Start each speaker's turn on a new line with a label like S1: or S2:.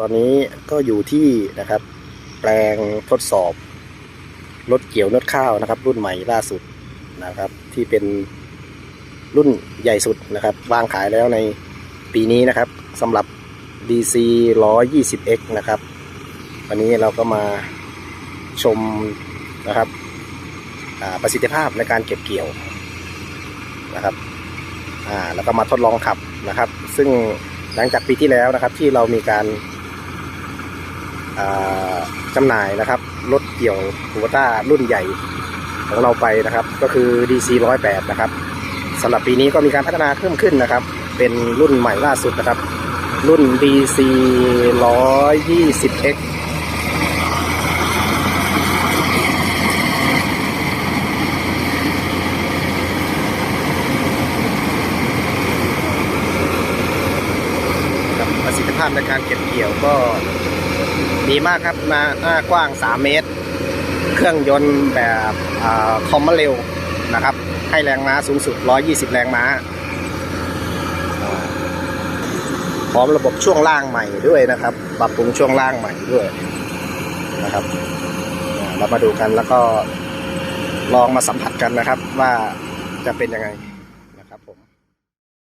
S1: ตอนนี้ก็อยู่ที่นะครับ แปลงทดสอบรถเกี่ยวนดข้าวนะครับ รุ่นใหม่ล่าสุดนะครับ ที่เป็นรุ่นใหญ่สุดนะครับวางขายแล้วในปีนี้นะครับสำหรับ DC 120X นะครับ วันนี้เราก็มาชมนะครับประสิทธิภาพในการเก็บเกี่ยวนะครับแล้วก็มาทดลองขับนะครับ ซึ่งหลังจากปีที่แล้วนะครับที่เรามีการ จำหน่ายนะครับรถเกี่ยวคูวต้ารุ่นใหญ่ของเราไปนะครับ ก็คือ DC 108 นะครับสำหรับปีนี้ก็มีการพัฒนาเพิ่มขึ้นนะครับ เป็นรุ่นใหม่ล่าสุดนะครับ รุ่น DC 120X ครับประสิทธิภาพในการเก็บเกี่ยวก็ ดีมากครับหน้าหน้ากว้าง 3 เมตร เครื่องยนต์แบบอคอมมาเร็วนะครับ ให้แรงม้าสูงสุด 120 แรงม้าพร้อมระบบช่วงล่างใหม่ด้วยนะครับ ปรับปรุงช่วงล่างใหม่ด้วยนะครับเรามาดูกันแล้วก็ลองมาสัมผัสกันนะครับว่าจะเป็นยังไง